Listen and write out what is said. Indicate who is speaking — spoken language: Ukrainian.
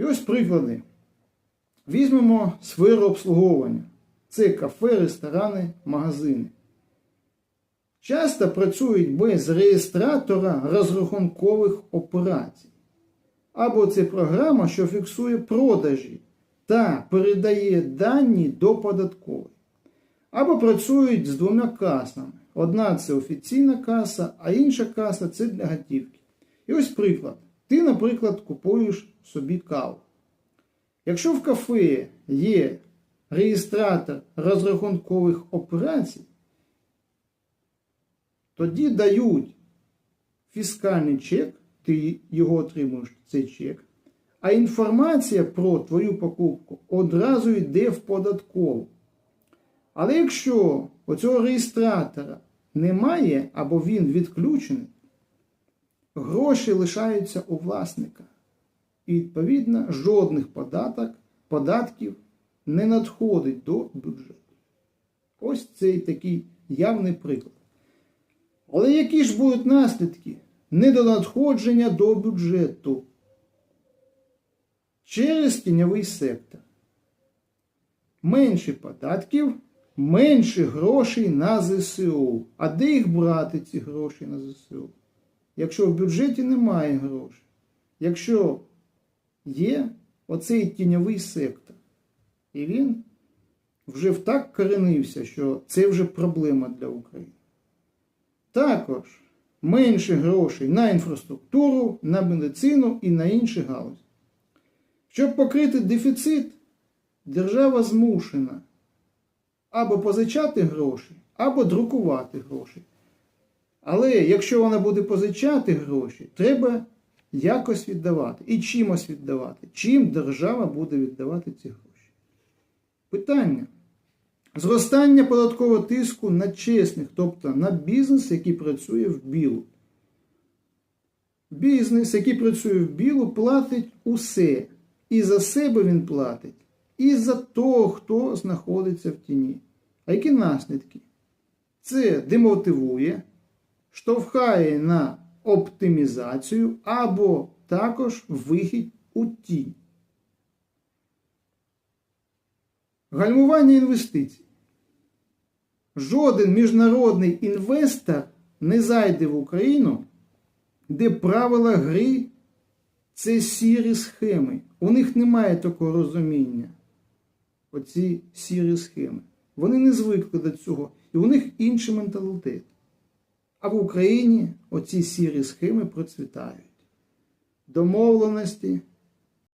Speaker 1: І ось приклади. Візьмемо сферу обслуговування. Це кафе, ресторани, магазини. Часто працюють без реєстратора розрахункових операцій. Або це програма, що фіксує продажі та передає дані до податкової. Або працюють з двома касами. Одна це офіційна каса, а інша каса це для готівки. І ось приклад. Ти, наприклад, купуєш собі каву. Якщо в кафе є реєстратор розрахункових операцій, тоді дають фіскальний чек, ти його отримуєш, цей чек, а інформація про твою покупку одразу йде в податкову. Але якщо оцього реєстратора немає або він відключений, гроші лишаються у власника. І, відповідно, жодних податок, податків не надходить до бюджету. Ось цей такий явний приклад. Але які ж будуть наслідки недонадходження до бюджету через тіньовий сектор? Менше податків, менше грошей на ЗСУ. А де їх брати, ці гроші на ЗСУ? Якщо в бюджеті немає грошей, якщо є оцей тіньовий сектор, і він вже так коренився, що це вже проблема для України. Також менше грошей на інфраструктуру, на медицину і на інші галузі. Щоб покрити дефіцит, держава змушена або позичати гроші, або друкувати гроші. Але якщо вона буде позичати гроші, треба якось віддавати і чимось віддавати. Чим держава буде віддавати ці гроші? Питання. Зростання податкового тиску на чесних, тобто на бізнес, який працює в білу. Бізнес, який працює в білу, платить усе. І за себе він платить, і за того, хто знаходиться в тіні. А які наслідки? Це демотивує, штовхає на оптимізацію або також вихід у тінь. Гальмування інвестицій. Жоден міжнародний інвестор не зайде в Україну, де правила гри це сірі схеми. У них немає такого розуміння. Оці сірі схеми. Вони не звикли до цього. І у них інший менталітет. А в Україні оці сірі схеми процвітають. Домовленості,